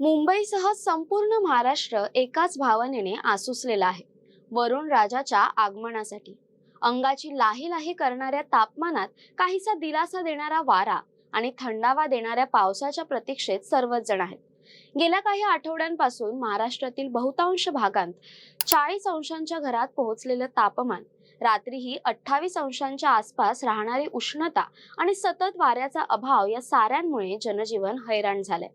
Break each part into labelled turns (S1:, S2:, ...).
S1: मुंबईसह संपूर्ण महाराष्ट्र एकाच भावनेने आसुसलेला आहे. वरुण राजाच्या आगमनासाठी. अंगाची लाही लाही करणाऱ्या तापमानात काहीसा दिलासा देणारा वारा आणि थंडावा देणाऱ्या पावसाच्या प्रतीक्षेत सर्वच जण आहेत. गेल्या काही आठवड्यांपासून महाराष्ट्रातील बहुतांश भागांत चाळीस अंशांच्या घरात पोहोचलेलं तापमान रात्रीही अठ्ठावीस अंशांच्या आसपास राहणारी उष्णता आणि सतत वाऱ्याचा अभाव या साऱ्यांमुळे जनजीवन हैराण झालंय.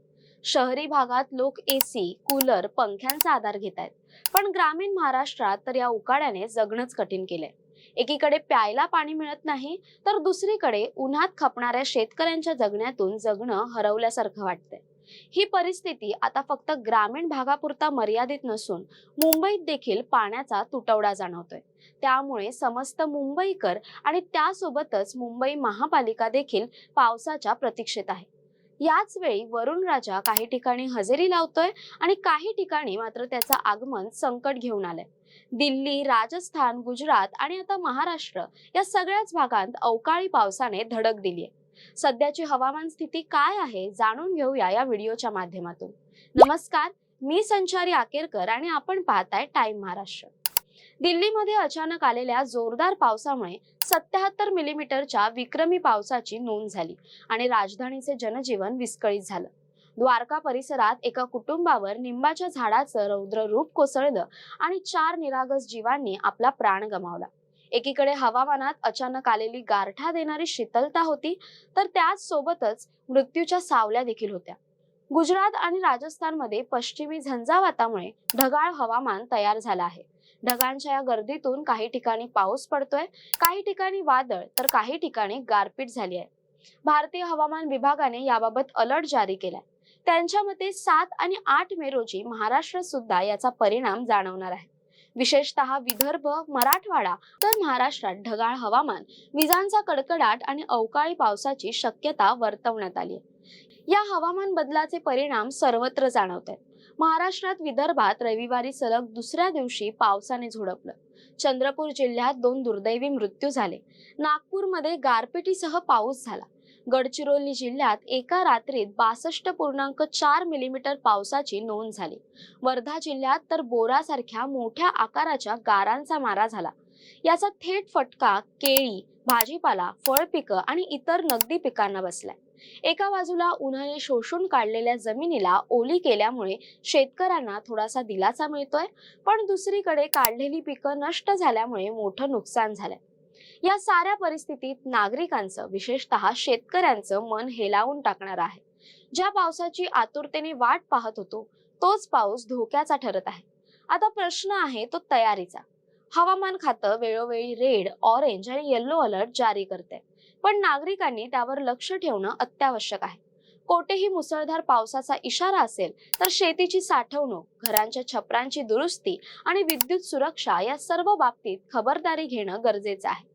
S1: शहरी भागात लोक एसी कूलर पंख्यांचा आधार घेत आहेत. पण ग्रामीण महाराष्ट्रात तर या उकाड्याने जगणंच कठीण केलंय. एकीकडे प्यायला पाणी मिळत नाही तर दुसरीकडे उन्हात खपणाऱ्या शेतकऱ्यांच्या जगण्यातून जगणं हरवल्यासारखं वाटतंय. ही परिस्थिती आता फक्त ग्रामीण भागापुरता मर्यादित नसून मुंबईत देखील पाण्याचा तुटवडा जाणवतोय. त्यामुळे समस्त मुंबईकर आणि त्यासोबतच मुंबई महापालिका देखील पावसाच्या प्रतीक्षेत आहे. याच वेळी वरुण राजा काही ठिकाणी हजेरी लावतोय आणि काही ठिकाणी मात्र त्याचं आगमन संकट घेऊन आलंय. दिल्ली राजस्थान गुजरात आणि आता महाराष्ट्र या सगळ्याच भागांत अवकाळी पावसाने धडक दिली आहे सध्याची हवामान स्थिती काय आहे जाणून घेऊया या व्हिडिओच्या माध्यमातून. नमस्कार मी संचारी आकेरकर आणि आपण पाहताय टाइम महाराष्ट्र. दिल्लीमध्ये अचानक आलेल्या जोरदार पावसामुळे सत्याहत्तर मिलीमीटरच्या विक्रमी पावसाची नोंद झाली आणि राजधानीचे जनजीवन विस्कळीत झालं. द्वारका परिसरात एका कुटुंबावर निंबाच्या झाडाचं रौद्र रूप कोसळलं आणि चार निरागस जीवांनी आपला प्राण गमावला. एकीकडे हवामानात अचानक आलेली गारठा देणारी शीतलता होती तर त्याच सोबतच मृत्यूच्या सावल्या देखील होत्या. गुजरात आणि राजस्थानमध्ये पश्चिमी झंझावातामुळे ढगाळ हवामान तयार झालं आहे. ढगांच्या या गर्दीतून काही ठिकाणी पाऊस पडतोय काही ठिकाणी वादळ तर काही ठिकाणी गारपीट झाली आहे. भारतीय हवामान विभागाने याबाबत अलर्ट जारी केलाय. त्यांच्या मते सात आणि आठ मे रोजी महाराष्ट्र सुद्धा याचा परिणाम जाणवणार आहे. विशेषतः विदर्भ मराठवाडा तर महाराष्ट्रात ढगाळ हवामान विजांचा कडकडाट आणि अवकाळी पावसाची शक्यता वर्तवण्यात आली आहे. या हवामान बदलाचे परिणाम सर्वत्र जाणवत आहेत महाराष्ट्रात विदर्भात रविवारी सलग दुसऱ्या दिवशी पावसाने झोडपलं. चंद्रपूर जिल्ह्यात दोन दुर्दैवी मृत्यू झाले. नागपूरमध्ये गारपिटीसह पाऊस झाला. गडचिरोली जिल्ह्यात एका रात्रीत बासष्ट पूर्णांक चार मिलीमीटर पावसाची नोंद झाली. वर्धा जिल्ह्यात तर बोरासारख्या मोठ्या आकाराच्या गारांचा मारा झाला. याचा थेट फटका केळी भाजीपाला फळपिकं आणि इतर नगदी पिकांना बसलाय. एका बाजूला उन्हाने शोषून काढलेल्या जमिनीला ओली केल्यामुळे शेतकऱ्यांना थोडासा दिलासा मिळतोय पण दुसरीकडे काढलेली पिकं नष्ट झाल्यामुळे मोठं नुकसान झालंय. या साऱ्या परिस्थितीत नागरिकांचं विशेषतः शेतकऱ्यांचं मन हेलावून टाकणार आहे. ज्या पावसाची आतुरतेने वाट पाहत होतो तोच पाऊस धोक्याचा ठरत आहे. आता प्रश्न आहे तो तयारीचा. हवामान खातं वेळोवेळी रेड ऑरेंज आणि येल्लो अलर्ट जारी करते पण नागरिकांनी त्यावर लक्ष ठेवणं अत्यावश्यक आहे. कोठेही मुसळधार पावसाचा इशारा असेल तर शेतीची साठवणूक घरांच्या छपरांची दुरुस्ती आणि विद्युत सुरक्षा या सर्व बाबतीत खबरदारी घेणं गरजेचं आहे.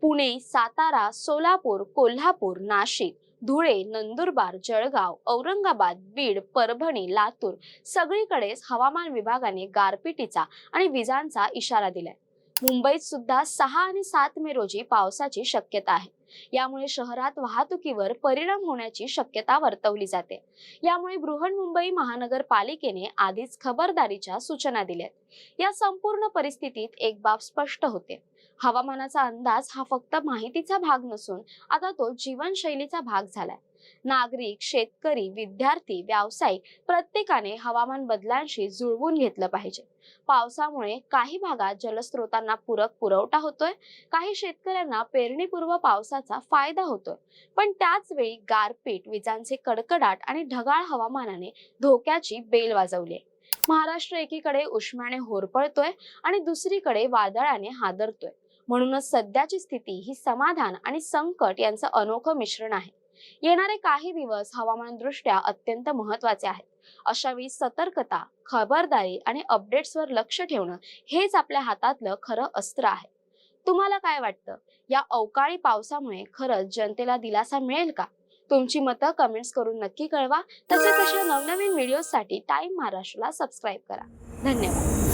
S1: पुणे सातारा सोलापूर कोल्हापूर नाशिक धुळे नंदुरबार जळगाव औरंगाबाद बीड परभणी लातूर सगळीकडेच हवामान विभागाने गारपिटीचा आणि विजांचा इशारा दिलाय. मुंबईत सुद्धा सहा आणि सात मे रोजी पावसाची शक्यता आहे. यामुळे शहरात वाहतुकीवर परिणाम होण्याची शक्यता वर्तवली जाते. यामुळे बृहन्मुंबई महानगरपालिकेने आधीच खबरदारीच्या सूचना दिल्यात. या संपूर्ण परिस्थितीत एक बाब स्पष्ट होते. हवामानाचा अंदाज हा फक्त माहितीचा भाग नसून आता तो जीवनशैलीचा भाग झालाय. नागरिक शेतकरी विद्यार्थी व्यावसायिक प्रत्येकाने हवामान बदलांशी जुळवून घेतलं पाहिजे. पावसामुळे काही भागात जलस्रोतांना पूरक पुरवठा होतोय. काही शेतकऱ्यांना पेरणीपूर्व पावसाचा फायदा होतोय. पण त्याच वेळी गारपीट विजांचे कडकडाट आणि ढगाळ हवामानाने धोक्याची बेल वाजवली आहे महाराष्ट्र एकीकडे उष्म्याने होरपळतोय आणि दुसरीकडे वादळाने हादरतोय. म्हणूनच सध्याची स्थिती ही समाधान आणि संकट यांचं अनोखं मिश्रण आहे. येणारे काही दिवस हवामान दृष्ट्या अत्यंत महत्त्वाचे आहेत. अशा वेळी सतर्कता खबरदारी आणि अपडेट्सवर लक्ष ठेवणं हेच आपल्या हातातलं खरं अस्त्र आहे. तुम्हाला काय वाटतं? या अवकाळी पावसामुळे खरंच जनतेला दिलासा मिळेल का? तुमची मतं कमेंट्स करून नक्की कळवा. तसेच अशा नवनवीन व्हिडिओसाठी टाइम महाराष्ट्राला सबस्क्राईब करा. धन्यवाद.